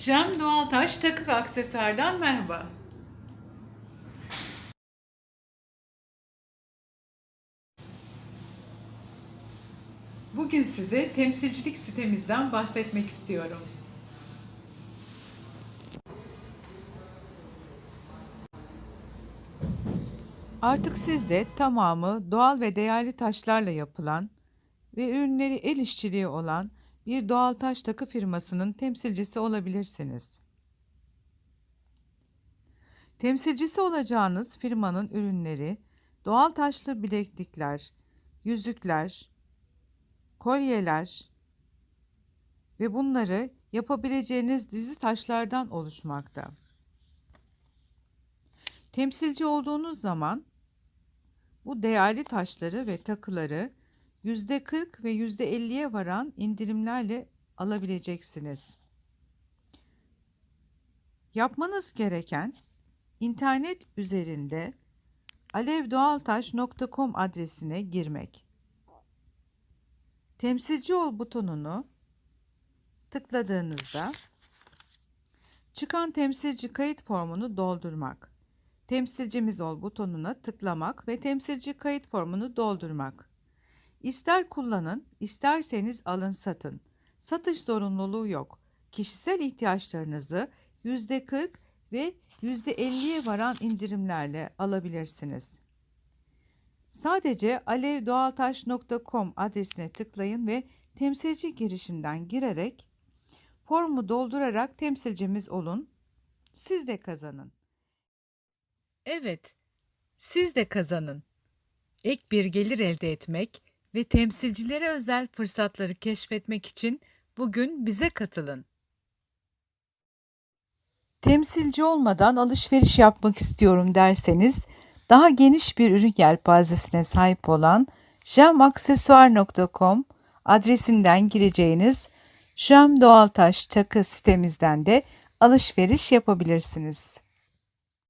Jem Doğal Taş takı ve aksesuardan merhaba. Bugün size temsilcilik sitemizden bahsetmek istiyorum. Artık sizde tamamı doğal ve değerli taşlarla yapılan ve ürünleri el işçiliği olan bir doğal taş takı firmasının temsilcisi olabilirsiniz. Temsilcisi olacağınız firmanın ürünleri doğal taşlı bileklikler, yüzükler, kolyeler ve bunları yapabileceğiniz dizi taşlardan oluşmakta. Temsilci olduğunuz zaman bu değerli taşları ve takıları %40 ve %50'ye varan indirimlerle alabileceksiniz. Yapmanız gereken internet üzerinde alevdoğaltaş.com adresine girmek. Temsilci ol butonunu tıkladığınızda çıkan temsilci kayıt formunu doldurmak. Temsilcimiz ol butonuna tıklamak ve temsilci kayıt formunu doldurmak. İster kullanın, isterseniz alın satın. Satış zorunluluğu yok. Kişisel ihtiyaçlarınızı %40 ve %50'ye varan indirimlerle alabilirsiniz. Sadece alevdoğaltaş.com adresine tıklayın ve temsilci girişinden girerek formu doldurarak temsilcimiz olun. Siz de kazanın. Evet, siz de kazanın. Ek bir gelir elde etmek ve temsilcilere özel fırsatları keşfetmek için bugün bize katılın. Temsilci olmadan alışveriş yapmak istiyorum derseniz daha geniş bir ürün yelpazesine sahip olan jamaksesuar.com adresinden gireceğiniz Jam Doğaltaş Takı sitemizden de alışveriş yapabilirsiniz.